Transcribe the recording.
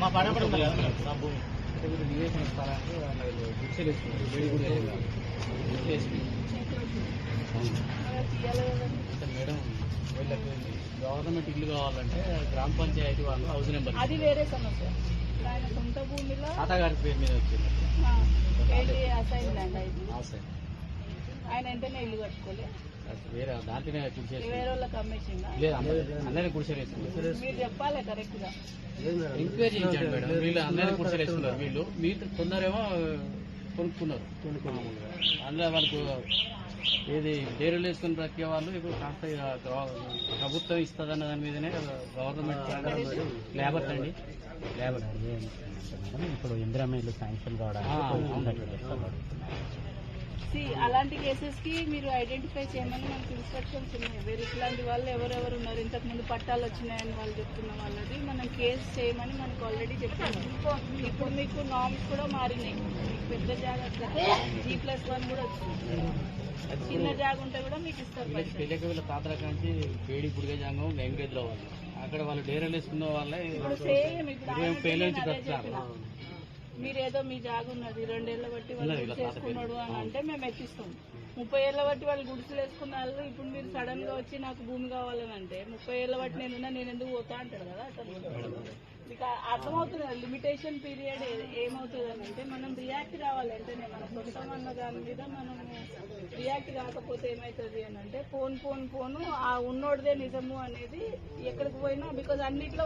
మా పడబడి ఉంది కదా భూమి ఇస్తారంటే గుర్తు మేడం వీళ్ళకి గవర్నమెంట్ ఇల్లు కావాలంటే గ్రామ పంచాయతీ వాళ్ళు హౌస్ నెంబర్. అది వేరే సమస్య. ఆయన సొంత భూమిలో తాతగారి పేరు మీద వచ్చింది. ఆయన వెంటనే ఇల్లు కట్టుకోలే. వేరే దాంట్లోనే కుడిసేసి వేరే వాళ్ళకి అమ్మేసిందా? లేదు అందరూ అందరినీ కుడిసేసుకున్నారు మీరు చెప్పాలి కరెక్ట్గా ఎంక్వైరీ చేయించాడు మేడం. వీళ్ళు అందరినీ కుడిసేసుకున్నారు వీళ్ళు. మీరు కొందరేమో కొనుక్కున్నారు. మామూలుగా. అందులో వాళ్ళకు ఏది డేరులు వేసుకుని బ్రతికే వాళ్ళు ఇప్పుడు కాస్త ప్రభుత్వం ఇస్తుందన్న దాని మీదనే గవర్నమెంట్ లేబర్ అండి. లేబర్ ఇప్పుడు ఇందిరామేలు శాంక్షన్ See, అలాంటి కేసెస్కి మీరు ఐడెంటిఫై చేయమని మనకి ఇన్స్ట్రక్షన్స్ ఉన్నాయి. వేరే ఇట్లాంటి వాళ్ళు ఎవరెవరు ఉన్నారు? ఇంతకు ముందు పట్టాలు వచ్చినాయని వాళ్ళు చెప్తున్న వాళ్ళది మనం కేసు చేయమని మనకు ఆల్రెడీ చెప్పాను ఇప్పుడు మీకు నామ్స్ కూడా మారినాయి. మీకు పెద్ద జాగ్రత్త. జీ ప్లస్ వన్ కూడా వచ్చింది. చిన్న జాగ ఉంటే కూడా మీకు ఇస్తారు. తెలియక వీళ్ళ తాతల కాంచి పేడి పుడిగే జాంగం వెంకటేశ్వర వాళ్ళు అక్కడ వాళ్ళు డేరలు వేసుకున్న వాళ్ళే ఇరవై నుంచి. మీరేదో మీ జాగ ఉన్నది రెండేళ్ళ బట్టి వాళ్ళు. వేసుకున్నాడు అని అంటే మేము ఎక్కిస్తాం. ముప్పై ఏళ్ళ బట్టి వాళ్ళు గుడిసెలు వేసుకున్న వాళ్ళు ఇప్పుడు మీరు సడన్గా వచ్చి నాకు భూమి కావాలని అంటే ముప్పై ఏళ్ళ బట్టి నేనున్నా నేను ఎందుకు పోతా అంటాడు కదా అతను. మీకు ఆ- అర్థమవుతుంది కదా లిమిటేషన్ పీరియడ్ ఏమవుతుంది అని అంటే మనం రియాక్ట్ కావాలి అంటేనే మన సొంతం అన్న దాని మీద మనం రియాక్ట్ కాకపోతే ఏమవుతుంది అని అంటే ఫోన్ ఫోన్ ఫోను ఆ ఉన్నోడిదే నిజము అనేది ఎక్కడికి పోయినా బికాజ్ అన్నిట్లో